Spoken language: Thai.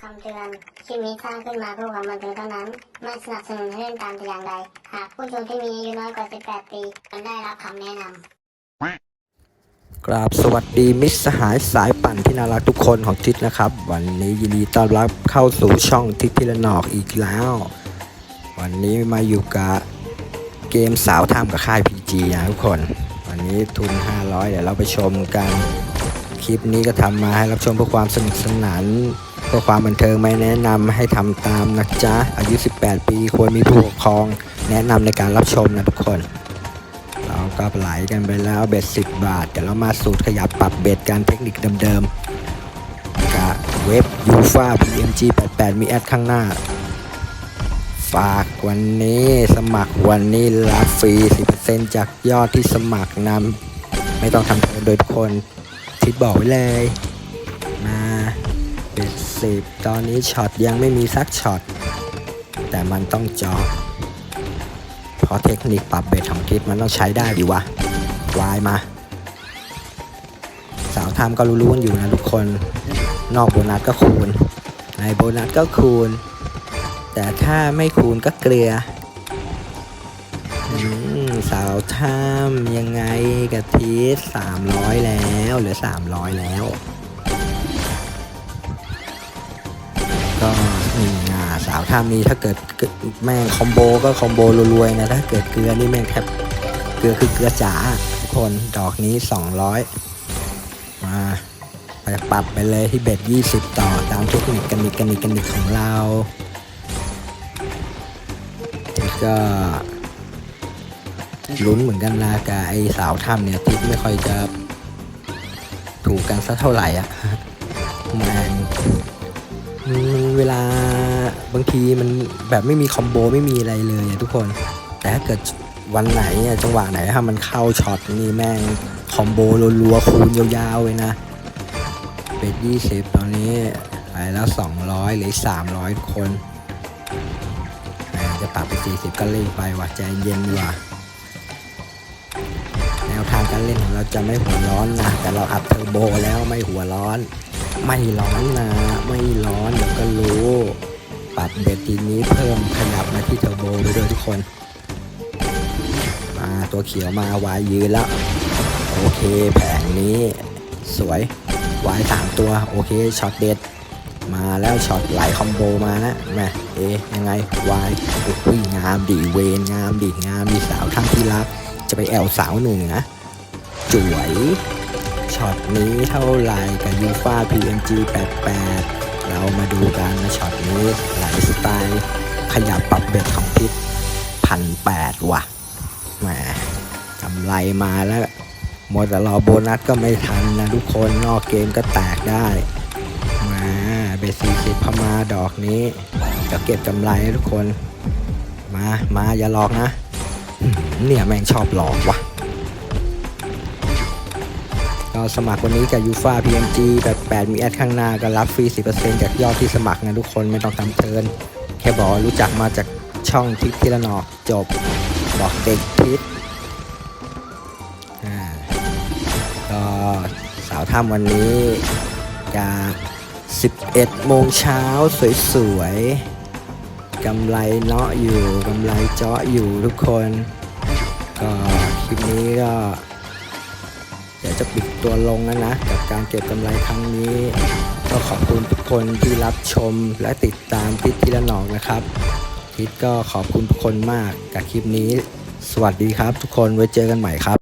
คำเตือน คลิปนี้สร้างขึ้นมาเพื่อความบันเทิงเท่านั้น ไม่สนับสนุนให้เล่นตามแต่อย่างใด หากผู้ชมที่มีอายุน้อยกว่า 18 ปีควรได้รับคำแนะนำกราบสวัสดีมิตรสหายสายปั่นที่น่ารักทุกคนของทิศนะครับ วันนี้ยินดีต้อนรับเข้าสู่ช่องทิศพิรนอกอีกแล้ว วันนี้มาอยู่กับเกมสาวท่ามกับค่าย PG นะทุกคน วันนี้ทุน 500 เดี๋ยวเราไปชมกัน คลิปนี้ก็ทำมาให้รับชมเพื่อความสนุกสนาน เพื่อความบันเทิงไม่แนะนำให้ทำตามนะจ๊ะ อายุ 18 ปีควรมีผู้ปกครอง แนะนำในการรับชมนะทุกคน เราก็ไหลกันไปแล้วเบ็ด 10 บาท เดี๋ยวเรามาสูตรขยับปรับเบ็ดการเทคนิคเดิมๆกับเว็บ u f a PMG 88 มีแอดข้างหน้า ฝากวันนี้สมัครวันนี้รับฟรี 10%จากยอดที่สมัครนำไม่ต้องทำเทินโดยทุกคนทิดบอกไว้เลย มา เบ็ด10ตอนนี้ช็อตยังไม่มีสักช็อต แต่มันต้องจอเพราะเทคนิคปรับเบสของทิปมันต้องใช้ได้ดีวะวายมา สาวทำก็รู้ๆกันอยู่นะทุกคน นอกโบนัสก็คูณ ในโบนัสก็คูณ แต่ถ้าไม่คูณก็เกลืออสาวทำยังไงกับทีสามร้อยแล้วเหลือสามร้อยแล้ว ก็นี่อ่าสาวท่ามีถ้าเกิดแม่งคอมโบก็คอมโบรวยๆนะถ้าเกิดเกลือนี่แม่งแทบเกลือคือเกลือจ๋าทุกคนดอกนี้ 200 มาไปปรับไปเลยที่เบ็ด20 ต่อตามเทคนิคกันนิกกันนิกกันิกของเราที่ก็ลุ้นเหมือนกันนะกับไอสาวถ้ำเนี่ยที่ไม่ค่อยจะถูกกันสักเท่าไหร่อะแมง เวลาบางทีมันแบบไม่มีคอมโบไม่มีอะไรเลยอะทุกคน แต่ถ้าเกิดวันไหนจังหวะไหนถ้ามันเข้าช็อตนี่แม่งคอมโบรัวๆคูณยาวๆเลยนะเป็ดยี่สิบตอนนี้ไปแล้วสองร้อยหรือสามร้อยคนจะปรับไปสี่สิบก็เล่นไปว่ะใจเย็นดีว่าแนวทางการเล่นของเราจะไม่หัวร้อนนะ แต่เราอัพเทอร์โบแล้วไม่หัวร้อน ไม่ร้อนนะ ไม่ร้อนเดี๋ยวก็รู้ปัดเบ็ดทีนี้เพิ่มขยับมาที่เทอร์โบไปด้วยทุกคน มาตัวเขียวมาวายยืนแล้ว โอเคแผงนี้ สวยวายสามตัว โอเคช็อตเด็ดมาแล้วช็อตไหลคอมโบมานะแม่เอ๊ะยังไงวายอุ้ยงามดีเวนงามดีงามดีสาวทั้งที่รัก จะไปแอลสาวหนึ่งนะจ๋วย ช็อตนี้เท่าไหร่กับยูฟ่า PNG 88 เรามาดูกันนะช็อตนี้หลายสไตล์ขยับปรับเบ็ดของพิษพันแปดว่ะแหมกำไรมาแล้วหมดแต่รอโบนัสก็ไม่ทันนะทุกคนนอกเกมก็แตกได้มาเบ็ดสี่สิบพมาดอกนี้จะเก็บกำไรทุกคน มา มาอย่าหลอกนะ เนี่ยแม่งชอบหลอกว่ะ ก็สมัครวันนี้กับยูฟา PMG แบบ8มีแอดข้างหน้าก็รับฟรี 10%จากยอดที่สมัครนะทุกคนไม่ต้องทำเทิน แค่บอกรู้จักมาจากช่องทิศทีละนอกจบ บอกเด็กทิศอ่าก็สาวถ้ำวันนี้จะ11 โมงเช้าสวยๆ กำไรเนาะอยู่ กำไรเจาะอยู่ทุกคน ก็คลิปนี้ก็ จะปิดตัวลงแล้วนะกับการเก็บกำไรครั้งนี้ ก็ขอบคุณทุกคนที่รับชมและติดตามทิศทีละหนอกนะครับ ทิศก็ขอบคุณทุกคนมากกับคลิปนี้ สวัสดีครับ ทุกคนไว้เจอกันใหม่ครับ